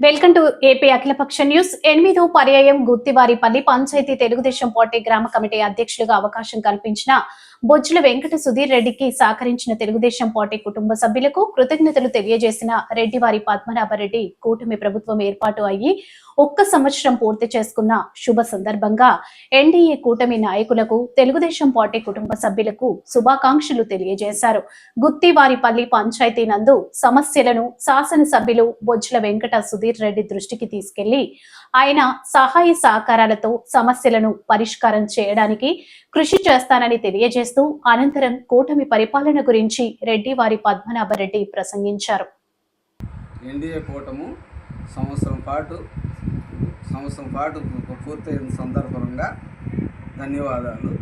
Welcome to AP అఖిలపక్ష news. ఎనిమిదో పర్యాయం గుత్తివారిపల్లి పంచాయతీ తెలుగుదేశం పార్టీ గ్రామ కమిటీ అధ్యక్షులుగా అవకాశం కల్పించిన బొజ్జుల వెంకట సుధీర్ రెడ్డికి సహకరించిన తెలుగుదేశం పార్టీ కుటుంబ సభ్యులకు కృతజ్ఞతలు తెలియజేసిన రెడ్డివారి పద్మనాభరెడ్డి కూటమి ప్రభుత్వం ఏర్పాటు అయ్యి ఒక్క సంవత్సరం పూర్తి చేసుకున్న శుభ సందర్భంగా ఎన్డీఏ కూటమి నాయకులకు తెలుగుదేశం పార్టీ కుటుంబ సభ్యులకు శుభాకాంక్షలు తెలియజేశారు. గుత్తివారిపల్లి పంచాయతీ నందు సమస్యలను శాసనసభ్యులు బొజ్జుల వెంకట సుధీర్ రెడ్డి దృష్టికి తీసుకెళ్ళి ఆయన సహాయ సహకారాలతో సమస్యలను పరిష్కారం చేయడానికి కృషి చేస్తానని తెలియజేస్తూ అనంతరం కూటమి పరిపాలన గురించి రెడ్డి వారి పద్మనాభరెడ్డి ప్రసంగించారు. ఎన్డీఏ కూటము సంవత్సరం పాటు సంవత్సరం పాటు పూర్తయిన సందర్భంగా ధన్యవాదాలు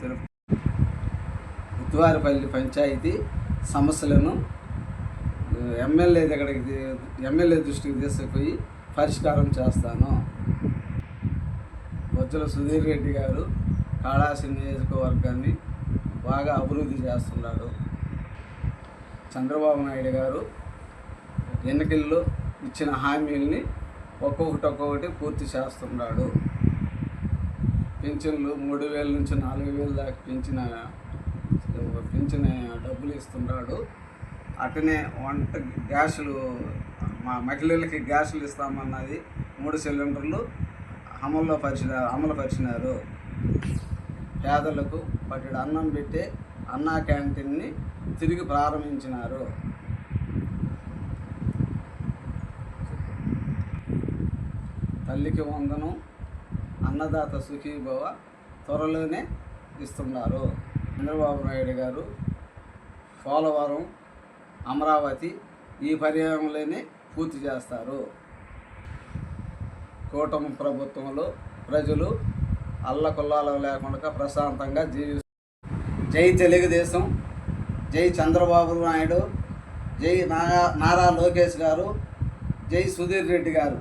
తెలుపు ఉత్వారిపల్లి పంచాయతీ సమస్యలను ఎమ్మెల్యే దగ్గరికి ఎమ్మెల్యే దృష్టికి తీసుకుపోయి పరిష్కారం చేస్తాను. బొజ్జల సుధీర్ రెడ్డి గారు కాళాసి నియోజకవర్గాన్ని బాగా అభివృద్ధి చేస్తున్నాడు. చంద్రబాబు నాయుడు గారు ఎన్నికల్లో ఇచ్చిన హామీల్ని ఒక్కొక్కటి ఒక్కొక్కటి పూర్తి చేస్తున్నాడు. పింఛన్లు మూడు వేల నుంచి నాలుగు వేల దాకా పెంచిన పెంచిన డబ్బులు ఇస్తున్నాడు. అటనే వంట గ్యాసులు మా మహిళలకి గ్యాసులు ఇస్తామన్నది మూడు సిలిండర్లు అమల్లో పరిచినారు అమలు పరిచినారు. పేదలకు పట్టెడు అన్నం పెట్టి అన్నా క్యాంటీన్ని తిరిగి ప్రారంభించినారు. తల్లికి వందనం అన్నదాత సుఖీభవ త్వరలోనే ఇస్తున్నారు. చంద్రబాబు నాయుడు గారు పోలవరం అమరావతి ఈ పర్యాయంలోనే పూర్తి చేస్తారు. కూటమి ప్రభుత్వంలో ప్రజలు అల్లకుల్లాలు లేకుండా ప్రశాంతంగా జీవి జై తెలుగుదేశం జై చంద్రబాబు నాయుడు జై నారా నారా లోకేష్ గారు జై సుధీర్ రెడ్డి గారు.